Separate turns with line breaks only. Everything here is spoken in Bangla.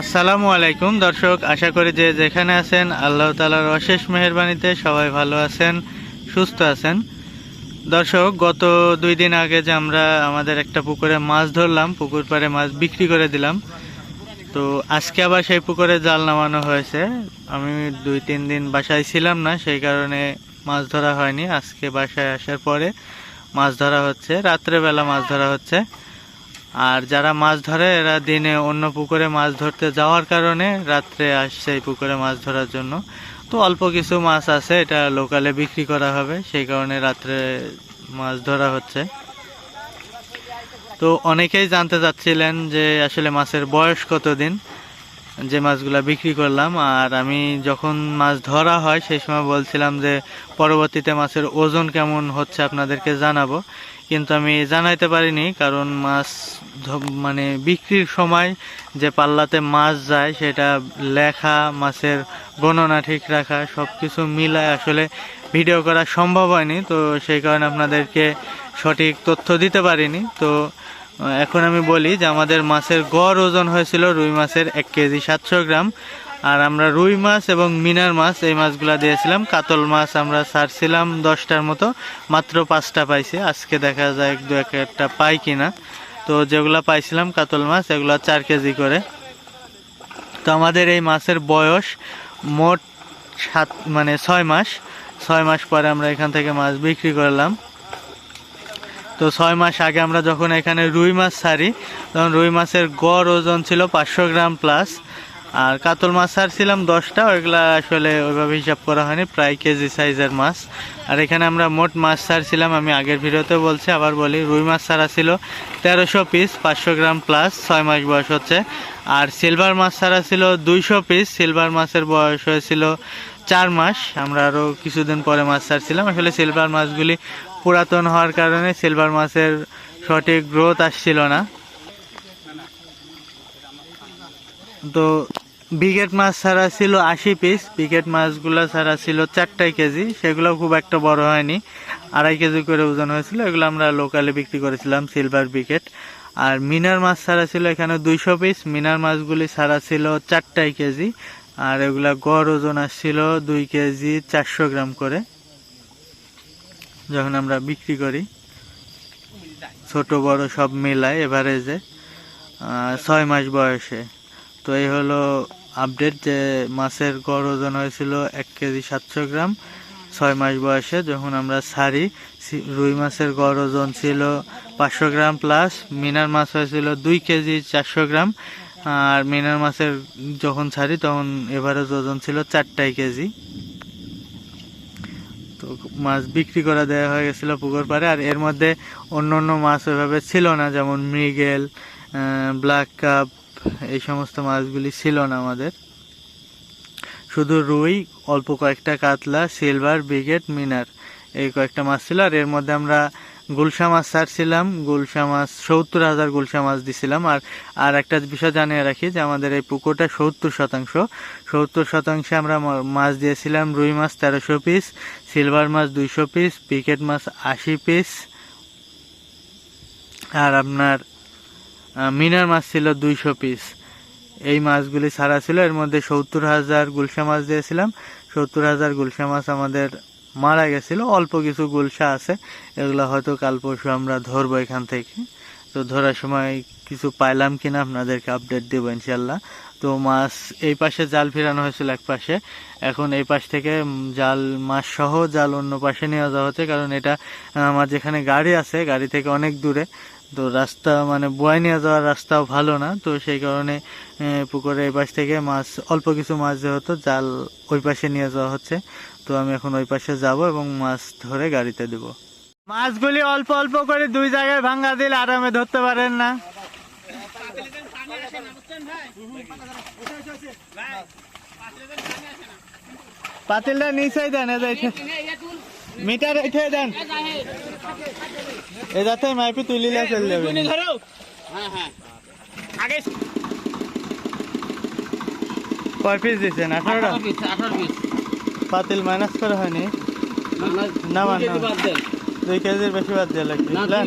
আসসালামু আলাইকুম। দর্শক, আশা করি যে যেখানে আছেন, আল্লাহ তালার অশেষ মেহরবানিতে সবাই ভালো আছেন, সুস্থ আছেন। দর্শক, গত দুই দিন আগে যে আমরা আমাদের একটা পুকুরে মাছ ধরলাম, পুকুর পাড়ে মাছ বিক্রি করে দিলাম। তো আজকে আবার সেই পুকুরে জাল নামানো হয়েছে। আমি দুই, তিন দিন বাসায় ছিলাম না, সেই কারণে মাছ ধরা হয়নি। আজকে বাসায় আসার পরে মাছ ধরা হচ্ছে, রাত্রেবেলা মাছ ধরা হচ্ছে। আর যারা মাছ ধরে, এরা দিনে অন্য পুকুরে মাছ ধরতে যাওয়ার কারণে রাত্রে আসছে এই পুকুরে মাছ ধরার জন্য। তো অল্প কিছু মাছ আছে, এটা লোকালে বিক্রি করা হবে, সেই কারণে রাত্রে মাছ ধরা হচ্ছে। তো অনেকেই জানতে চাচ্ছিলেন যে আসলে মাছের বয়স কতদিন? যে মাছগুলা বিক্রি করলাম, আর আমি যখন মাছ ধরা হয় সেই সময় বলছিলাম যে পরবর্তীতে মাছের ওজন কেমন হচ্ছে আপনাদেরকে জানাব। কিন্তু আমি জানাইতে পারিনি, কারণ মাছ মানে বিক্রির সময় যে পাল্লাতে মাছ যায় সেটা লেখা, মাছের গণনা ঠিক রাখা সব কিছু মিলায় আসলে ভিডিও করা সম্ভব হয়নি। তো সেই কারণে আপনাদেরকে সঠিক তথ্য দিতে পারিনি। তো এখন আমি বলি যে আমাদের মাছের গড় ওজন হয়েছিল রুই মাছের এক কেজি সাতশো গ্রাম। আর আমরা রুই মাছ এবং মিনার মাছ এই মাছগুলো দিয়েছিলাম। কাতল মাছ আমরা ছাড়ছিলাম দশটার মতো, মাত্র পাঁচটা পাইছি। আজকে দেখা যায় এক দু এক একটা পাই কিনা। তো যেগুলা পাইছিলাম কাতল মাছ, এগুলো চার কেজি করে। তো আমাদের এই মাছের বয়স মোট সাত মানে ছয় মাস। ছয় মাস পরে আমরা এখান থেকে মাছ বিক্রি করলাম। তো ছয় মাস আগে আমরা যখন এখানে রুই মাছ ছাড়ি, তখন রুই মাছের গড় ওজন ছিল পাঁচশো গ্রাম প্লাস আর কাতল মাছ ছাড়ছিলাম দশটা, ওইগুলা আসলে ওইভাবে হিসাব করা হয়নি, প্রায় কেজি সাইজের মাছ। আর এখানে আমরা মোট মাছ ছাড়ছিলাম, আমি আগের ভিডিওতে বলছি, আবার বলি, রুই মাছ ছাড়া ছিল তেরোশো পিস পাঁচশো গ্রাম প্লাস ছয় মাস বয়স হচ্ছে। আর সিলভার মাছ ছাড়া ছিল দুইশো পিস সিলভার মাছের বয়স হয়েছিল চার মাস। আমরা আরও কিছুদিন পরে মাছ ছাড়ছিলাম। আসলে সিলভার মাছগুলি পুরাতন হওয়ার কারণে সিলভার মাছের সঠিক গ্রোথ আসছিল না। তো বিকেট মাছ ছাড়া ছিল আশি পিস বিকেট মাছগুলো ছাড়া ছিল চারটাই কেজি, সেগুলো খুব একটা বড় হয়নি। আড়াই কেজি করে ওজন হয়েছিল, এগুলো আমরা লোকালে বিক্রি করেছিলাম সিলভার বিকেট আর মিনার মাছ ছাড়া ছিল এখানে দুইশো পিস মিনার মাছগুলি ছাড়া ছিল চারটাই কেজি। আর এগুলা গড় ওজন আসছিল দুই কেজি চারশো গ্রাম করে। যখন আমরা বিক্রি করি, ছোট বড় সব মিলায় এভারেজে ছয় মাস বয়সে। তো এই হলো আপডেট যে মাছের গড় ওজন হয়েছিল এক কেজি সাতশো গ্রাম ছয় মাস বয়সে। যখন আমরা ছাড়ি রুই মাছের গড় ওজন ছিল পাঁচশো গ্রাম প্লাস মিনার মাছ হয়েছিল দুই কেজি চারশো গ্রাম। আর মিনার মাছের যখন ছাড়ি তখন এভারেজ ওজন ছিল চারটাই কেজি। মাছ বিক্রি করে দেওয়া হয়ে গেছিল পুকুর পাড়ে, আর এর মধ্যে অন্য অন্য মাছ ওইভাবে ছিল না, যেমন মৃগেল ব্ল্যাক কাপ এই সমস্ত মাছগুলি ছিল না আমাদের। শুধু রুই, অল্প কয়েকটা কাতলা সিলভার ব্রিগেড মিনার এই কয়েকটা মাছ ছিল, আর এর মধ্যে আমরা গুলশা মাছ ছাড়ছিলাম গুলশা মাছ সত্তর হাজার গুলশা মাছ দিছিলাম। আর আর একটা বিষয় জানিয়ে রাখি যে আমাদের এই পুকুরটা সত্তর শতাংশ। সত্তর শতাংশে আমরা মাছ দিয়েছিলাম, রুই মাছ তেরোশো পিস সিলভার মাছ দুইশো পিস পিকেট মাছ আশি পিস আর আপনার মিনার মাছ ছিল দুইশো পিস এই মাছগুলি ছাড়া ছিল, এর মধ্যে সত্তর হাজার গুলশা মাছ দিয়েছিলাম। সত্তর হাজার গুলশা মাছ আমাদের মারা গেছিল, অল্প কিছু গুলশা আছে, এগুলো হয়তো কাল পরশু আমরা ধরবো এখান থেকে। তো ধরার সময় কিছু পাইলাম কিনা আপনাদেরকে আপডেট দেবো ইনশাল্লাহ তো মাছ এই পাশে জাল ফেরানো হয়েছিল এক পাশে, এখন এই পাশ থেকে জাল মাছ সহ জাল অন্য পাশে নিয়ে যাওয়া হচ্ছে, কারণ এটা আমার যেখানে গাড়ি আছে, গাড়ি থেকে অনেক দূরে, তো রাস্তা মানে বয়ে নিয়ে যাওয়ার রাস্তাও ভালো না, তো সেই কারণে পুকুরে এই পাশ থেকে মাছ, অল্প কিছু মাছ যেহেতু জাল ওই পাশে নিয়ে যাওয়া হচ্ছে। তো আমি এখন ওই পাশে যাব এবং মাছ ধরে গাড়িতে দেব। মাছগুলি অল্প অল্প করে দুই জায়গায় ভাঙ্গা দিলে আরামে ধরতে পারেন না। পাতিলটা নিচেই দেন এ মিটার উঠে দেন। এ যাতে মাইপি তুলিলে চলে যাবে কয় পিস দিচ্ছেন? আঠারোটা? পাতিল মাইনাস করা হয়নি না মান দুই কেজির বেশি বাদ দিয়ে লাগবে বুঝলেন?